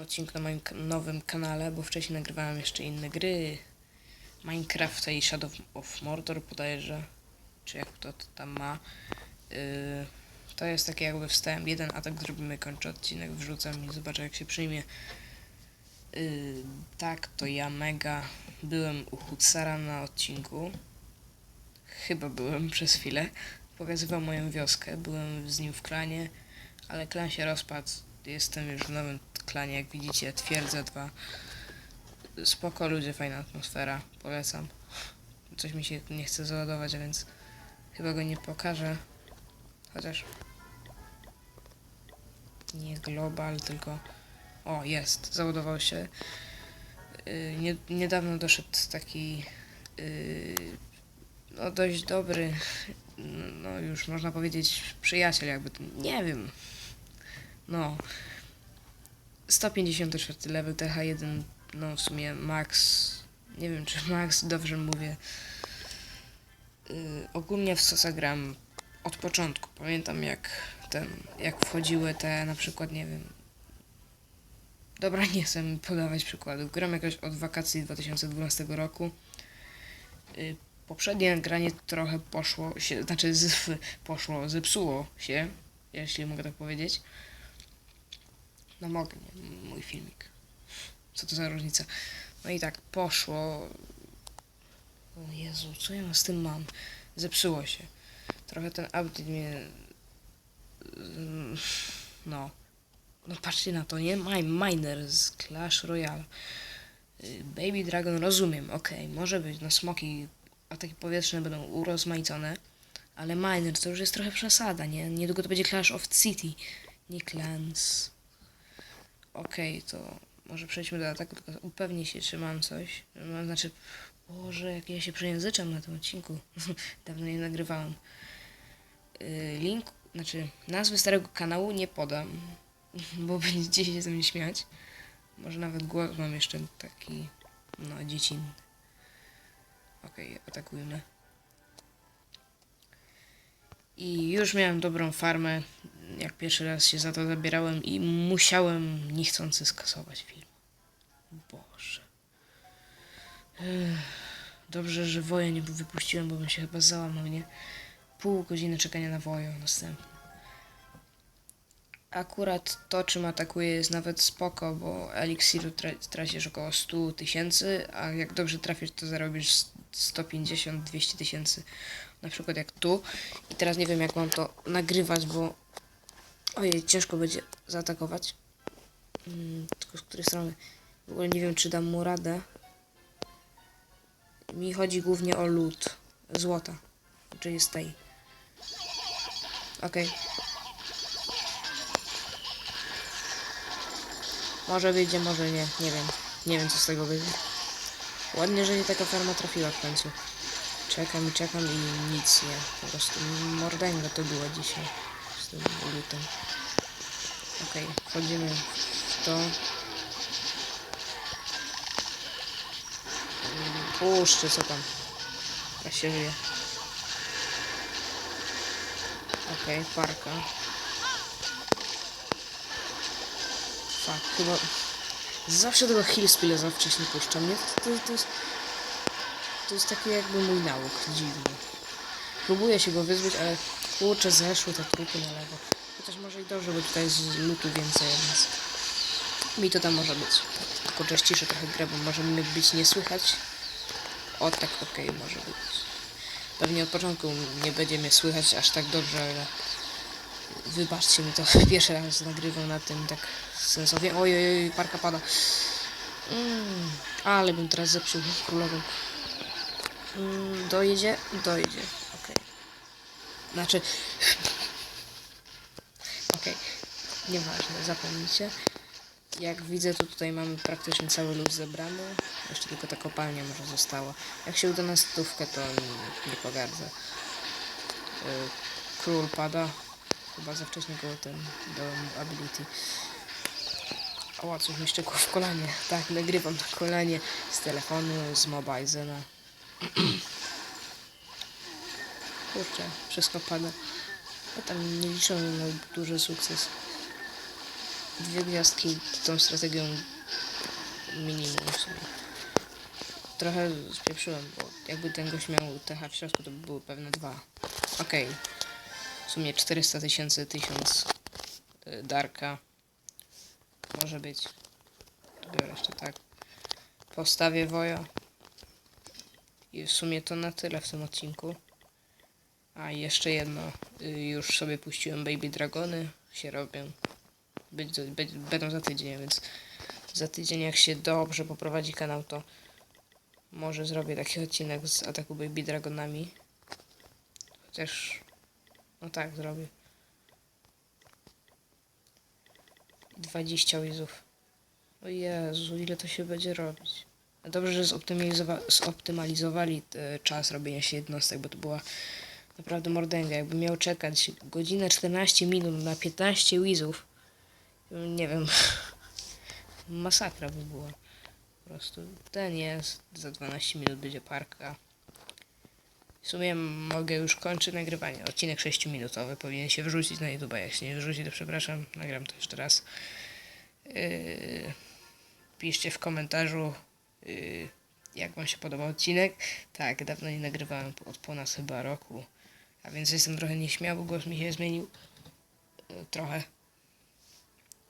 odcinku na moim nowym kanale, bo wcześniej nagrywałem jeszcze inne gry. Minecraft i Shadow of Mordor bodajże, czy jak to, to tam ma. Yy, to jest takie jakby wstęp, jeden atak zrobimy, kończę odcinek, wrzucam i zobaczę jak się przyjmie. Yy, tak, to ja mega byłem u Hutsara na odcinku. Chyba byłem przez chwilę. Pokazywał moją wioskę, byłem z nim w klanie, ale klan się rozpadł. Jestem już w nowym klanie, jak widzicie, twierdzę dwa. Spoko ludzie, fajna atmosfera, polecam. Coś mi się nie chce załadować, więc chyba go nie pokażę. Chociaż nie global, tylko o, jest, załadował się. Yy, nie, niedawno doszedł taki yy, no dość dobry, no już można powiedzieć przyjaciel jakby, nie wiem. No. 154 level TH1, no w sumie max, nie wiem czy max, dobrze mówię. Yy, ogólnie w Sosa gram od początku. Pamiętam jak ten, jak wchodziły te na przykład, nie wiem. Dobra, nie chcę podawać przykładów. Gram jakoś od wakacji 2012 roku. Yy, poprzednie nagranie trochę poszło się, znaczy z, poszło, zepsuło się, jeśli mogę tak powiedzieć. No mogę, nie? Mój filmik. Co to za różnica? No i tak poszło. O Jezu, co ja z tym mam? Zepsuło się. Trochę ten update mnie... mm, No. No patrzcie na to, nie? My Miner z Clash Royale. Y, Baby Dragon rozumiem, okej, może być, no smoki, ataki powietrzne będą urozmaicone, ale Miner to już jest trochę przesada, nie? Niedługo to będzie Clash of City, nie Clans. Okej, to może przejdźmy do ataku, tylko upewnię się, czy mam coś. Mam, znaczy, Boże, jak ja się przejęzyczam na tym odcinku. Dawno nie nagrywałem. Yy, link, znaczy nazwy starego kanału nie podam, bo będziecie się ze mnie śmiać. Może nawet głos mam jeszcze taki, no, dziecinny. Okej, atakujmy. I już miałem dobrą farmę, jak pierwszy raz się za to zabierałem i musiałem niechcący skasować film. Boże. Dobrze, że woja nie wypuściłem, bo bym się chyba załamał, nie? Pół godziny czekania na woję następny. Akurat to, czym atakuję jest nawet spoko, bo eliksiru tra- tracisz około 100 tysięcy, a jak dobrze trafisz, to zarobisz 150-200 tysięcy. Na przykład jak tu. I teraz nie wiem, jak mam to nagrywać, bo Ojej, ciężko będzie zaatakować. Mm, tylko z której strony? W ogóle nie wiem, czy dam mu radę. Mi chodzi głównie o lód. Złota. Czyli z tej. Okej. Może wyjdzie, może nie. Nie wiem. Nie wiem, co z tego wyjdzie. Ładnie, że nie taka farma trafiła w końcu. Czekam i czekam i nic nie. Po prostu mordęga to była dzisiaj. Z tym lutem. Okej, wchodzimy w to. Puszczy, co tam? Ja się żyje. Okej, parka. Fuck, chyba... Zawsze tego Hillspilla za wcześnie puszczam, nie? To, to, to jest... To jest taki jakby mój nauk, dziwny. Próbuję się go wyzbyć, ale kurczę, zeszły te trupy na lewo. Chociaż może i dobrze, bo tutaj jest lutu więcej, więc mi to tam może być. Tylko że ściszę trochę grę, bo może mnie być nie słychać. O tak, okej, może być. Pewnie od początku nie będzie mnie słychać aż tak dobrze, ale wybaczcie mi to. Pierwszy raz nagrywam na tym tak sensownie. Oj, oj, parka pada. Mm, ale bym teraz zepsuł królową. Mm, dojedzie? Dojedzie. Znaczy... Okej. Nieważne, zapomnijcie. Jak widzę, to tutaj mamy praktycznie cały lód zebrany. Jeszcze tylko ta kopalnia może została. Jak się uda na stówkę, to nie, nie pogardzę. Yy, Król pada. Chyba za wcześnie go ten do ability. O, coś mi szczekło w kolanie. Tak, nagrywam na kolanie z telefonu, z Mobilezena. Kurczę, wszystko pada. Ja tam nie liczę na duży sukces. dwie gwiazdki tą strategią minimum w sumie. Trochę spieprzyłem, bo jakby ten gość miał TH w środku, to by były pewne dwa. Okej. W sumie 400 tysięcy, 1000 y, Darka. Może być. Biorę jeszcze tak. Postawię Woja. I w sumie to na tyle w tym odcinku. A jeszcze jedno. Y, Już sobie puściłem Baby Dragony. Się robią. Będą za tydzień, więc za tydzień jak się dobrze poprowadzi kanał, to może zrobię taki odcinek z ataku Baby Dragonami. Chociaż... No tak, zrobię. 20 wizów. O Jezu, ile to się będzie robić. A Dobrze, że zoptymalizowa- zoptymalizowali e, czas robienia się jednostek, bo to była naprawdę mordęga. Jakbym miał czekać godzinę 14 minut na 15 wizów, nie wiem, masakra by była. Po prostu ten jest, za 12 minut będzie parka. W sumie mogę już kończyć nagrywanie. Odcinek 6-minutowy powinien się wrzucić na YouTube. Jak się nie wrzuci, to przepraszam, nagram to jeszcze raz. Yy, piszcie w komentarzu, yy, jak Wam się podobał odcinek. Tak, dawno nie nagrywałem, od ponad chyba roku. A więc jestem trochę nieśmiały, głos mi się zmienił. Yy, trochę.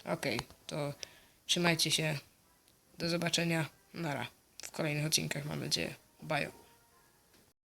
Okej, to trzymajcie się. Do zobaczenia. Nara. W kolejnych odcinkach mam nadzieję. Bajo.